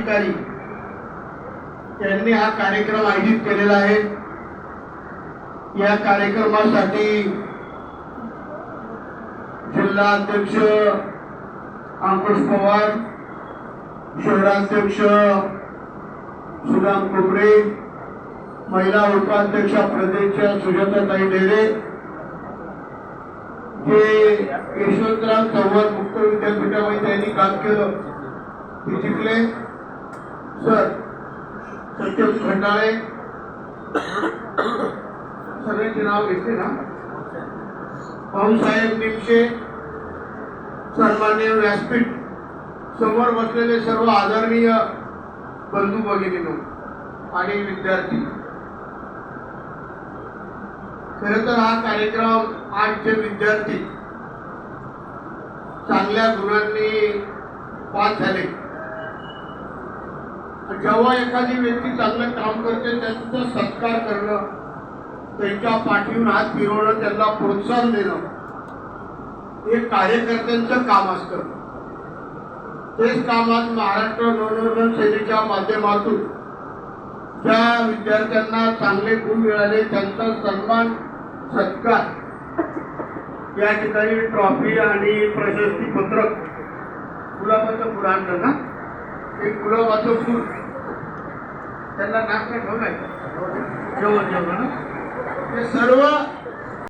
अधिकारी यांनी हा कार्यक्रम आयोजित केलेला आहे. या कार्यक्रमासाठी जिल्हा अध्यक्ष अंकुश पवार शहराध्यक्ष सुदाम कुबरे महिला उपाध्यक्ष प्रदेशच्या सुजाताताई ढेरे जे यशवंतराव चव्हाण मुक्त विद्यापीठामध्ये त्यांनी काम केलं ते जिंकले. सर सत्यम खंडाळे सगळ्यांचे नाव घेतले ना? भाऊसाहेब निमशे सन्मान्य व्यासपीठ समोर बसलेले सर्व आदरणीय बंधू भगिनीनो आणि विद्यार्थी. खर तर हा कार्यक्रम आठचे विद्यार्थी चांगल्या गुणांनी पास झाले. जेव्हा एखादी व्यक्ती चांगलं काम करते त्यांचा सत्कार करणं त्यांच्या पाठीवर हात फिरवणं त्यांना प्रोत्साहन देणं हे कार्यकर्त्यांचं काम असतं. तेच काम आज महाराष्ट्र नवनिर्माण सेनेच्या माध्यमातून ज्या विद्यार्थ्यांना चांगले गुण मिळाले त्यांचा सन्मान सत्कार या ठिकाणी ट्रॉफी आणि प्रशस्ती पत्रक गुलाबाचं फुल ना? एक गुलाबाचं फुल. त्यांना नाश्ता ठेवलाय. जेवण जेवण ते सर्व